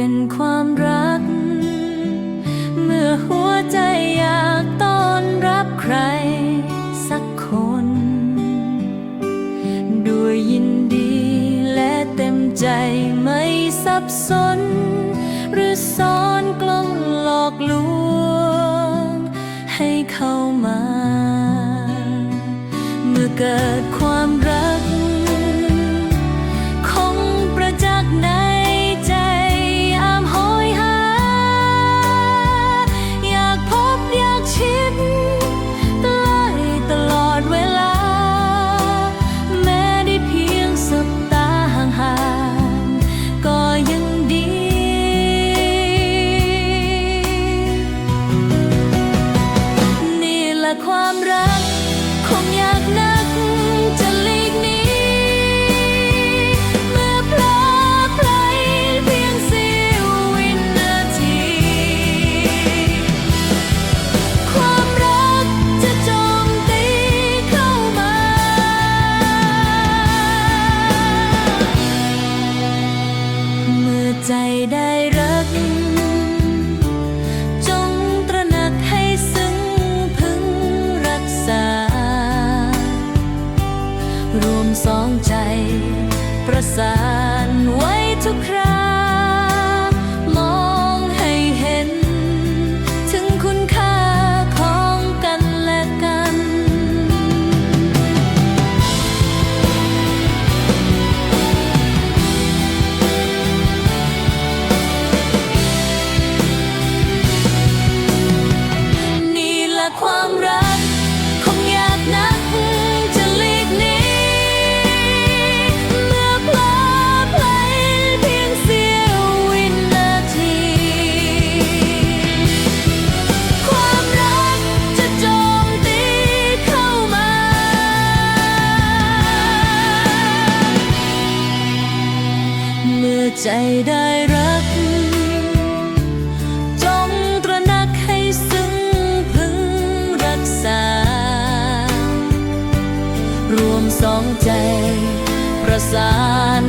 เป็นความรัก เมื่อหัวใจอยากต้อนรับใครสักคน ด้วยยินดีและเต็มใจไม่สับสน หรือซ้อนกลงหลอกลวง ให้เข้ามา เมื่อเกิดความ 空。 สานไว้ทุกครั้ง ใจได้รัก จงตระหนักให้ซึ้งพึงรักษา รวมสองใจประสาน